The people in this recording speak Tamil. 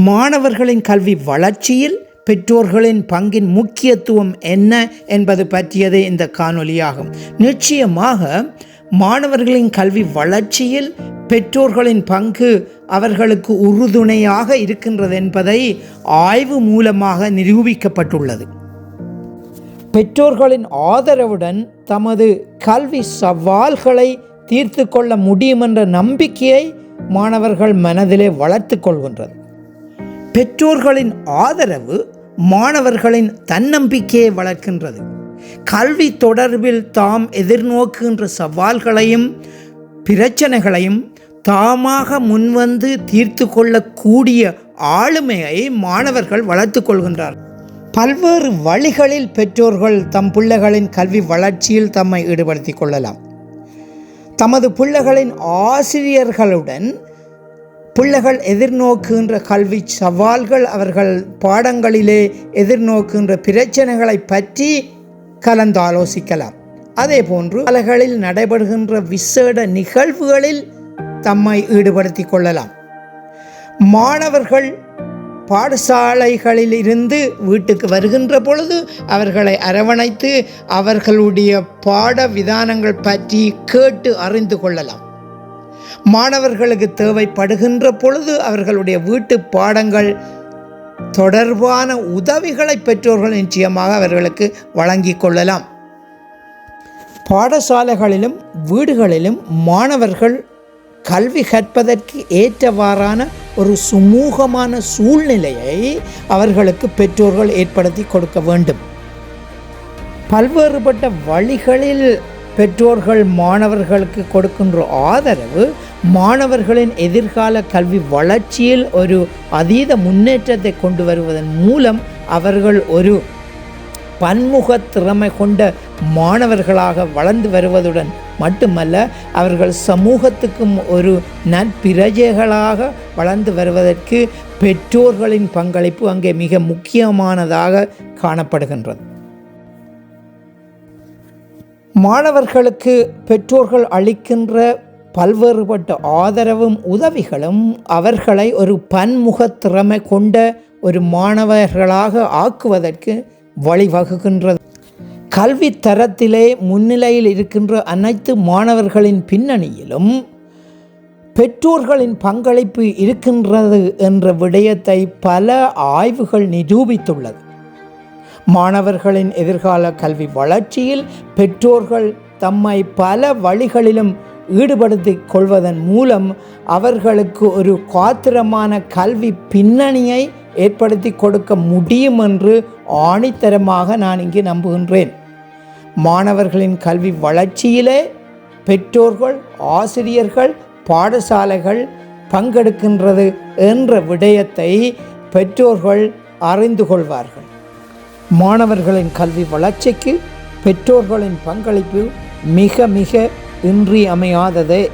மாணவர்களின் கல்வி வளர்ச்சியில் பெற்றோர்களின் பங்கின் முக்கியத்துவம் என்ன என்பது பற்றியதே இந்த காணொலியாகும் நிச்சயமாக மாணவர்களின் கல்வி வளர்ச்சியில் பெற்றோர்களின் பங்கு அவர்களுக்கு உறுதுணையாக இருக்கின்றது என்பதை ஆய்வு மூலமாக நிரூபிக்கப்பட்டுள்ளது. பெற்றோர்களின் ஆதரவுடன் தமது கல்வி சவால்களை தீர்த்து கொள்ள முடியும் என்ற நம்பிக்கையை மாணவர்கள் மனதிலே வளர்த்து கொள்கின்றது பெற்றோர்களின் ஆதரவு மாணவர்களின் தன்னம்பிக்கையை வளர்க்கின்றது. கல்வி தொடர்பில் தாம் எதிர்நோக்குகின்ற சவால்களையும் பிரச்சனைகளையும் தாமாக முன்வந்து தீர்த்து கொள்ளக்கூடிய ஆளுமையை மாணவர்கள் வளர்த்து கொள்கின்றார். பல்வேறு வழிகளில் பெற்றோர்கள் தம் பிள்ளைகளின் கல்வி வளர்ச்சியில் தம்மை ஈடுபடுத்திக் கொள்ளலாம். தமது பிள்ளைகளின் ஆசிரியர்களுடன் பிள்ளைகள் எதிர்நோக்குகின்ற கல்வி சவால்கள் அவர்கள் பாடங்களிலே எதிர்நோக்குகின்ற பிரச்சனைகளை பற்றி கலந்தாலோசிக்கலாம். அதே போன்று பலகளில் நடைபெறுகின்ற விசேட நிகழ்வுகளில் தம்மை ஈடுபடுத்தி கொள்ளலாம். மாணவர்கள் பாடசாலைகளில் இருந்து வீட்டுக்கு வருகின்ற பொழுது அவர்களை அரவணைத்து அவர்களுடைய பாட விதானங்கள் பற்றி கேட்டு அறிந்து கொள்ளலாம். மாணவர்களுக்கு தேவைப்படுகின்ற பொழுது அவர்களுடைய வீட்டு பாடங்கள் தொடர்பான உதவிகளை பெற்றோர்கள் நிச்சயமாக அவர்களுக்கு வழங்கி கொள்ளலாம். பாடசாலைகளிலும் வீடுகளிலும் மாணவர்கள் கல்வி கற்பதற்கு ஏற்றவாறான ஒரு சுமூகமான சூழ்நிலையை அவர்களுக்கு பெற்றோர்கள் ஏற்படுத்தி கொடுக்க வேண்டும். பல்வேறுபட்ட வழிகளில் பெற்றோர்கள் மாணவர்களுக்கு கொடுக்கின்ற ஆதரவு மாணவர்களின் எதிர்கால கல்வி வளர்ச்சியில் ஒரு அதீத முன்னேற்றத்தை கொண்டு வருவதன் மூலம் அவர்கள் ஒரு பன்முக திறமை கொண்ட மாணவர்களாக வளர்ந்து வருவதுடன் மட்டுமல்ல அவர்கள் சமூகத்துக்கும் ஒரு நற்பிரஜைகளாக வளர்ந்து வருவதற்கு பெற்றோர்களின் பங்களிப்பு அங்கே மிக முக்கியமானதாக காணப்படுகின்றது. மாணவர்களுக்கு பெற்றோர்கள் அளிக்கின்ற பல்வேறுபட்ட ஆதரவும் உதவிகளும் அவர்களை ஒரு பன்முக திறமை கொண்ட ஒரு மாணவர்களாக ஆக்குவதற்கு வழிவகுக்கின்றது. கல்வி தரத்திலே முன்னிலையில் இருக்கின்ற அனைத்து மாணவர்களின் பின்னணியிலும் பெற்றோர்களின் பங்களிப்பு இருக்கின்றது என்ற விடயத்தை பல ஆய்வுகள் நிரூபித்துள்ளது. மாணவர்களின் எதிர்கால கல்வி வளர்ச்சியில் பெற்றோர்கள் தம்மை பல வழிகளிலும் ஈடுபடுத்தி கொள்வதன் மூலம் அவர்களுக்கு ஒரு காத்திரமான கல்வி பின்னணியை ஏற்படுத்தி கொடுக்க முடியும் என்று ஆணித்தரமாக நான் இங்கு நம்புகின்றேன். மாணவர்களின் கல்வி வளர்ச்சியிலே பெற்றோர்கள் ஆசிரியர்கள் பாடசாலைகள் பங்கெடுக்கின்றது என்ற விடயத்தை பெற்றோர்கள் அறிந்து கொள்வார்கள். மாணவர்களின் கல்வி வளர்ச்சிக்கு பெற்றோர்களின் பங்களிப்பு மிக மிக இன்றியமையாததே.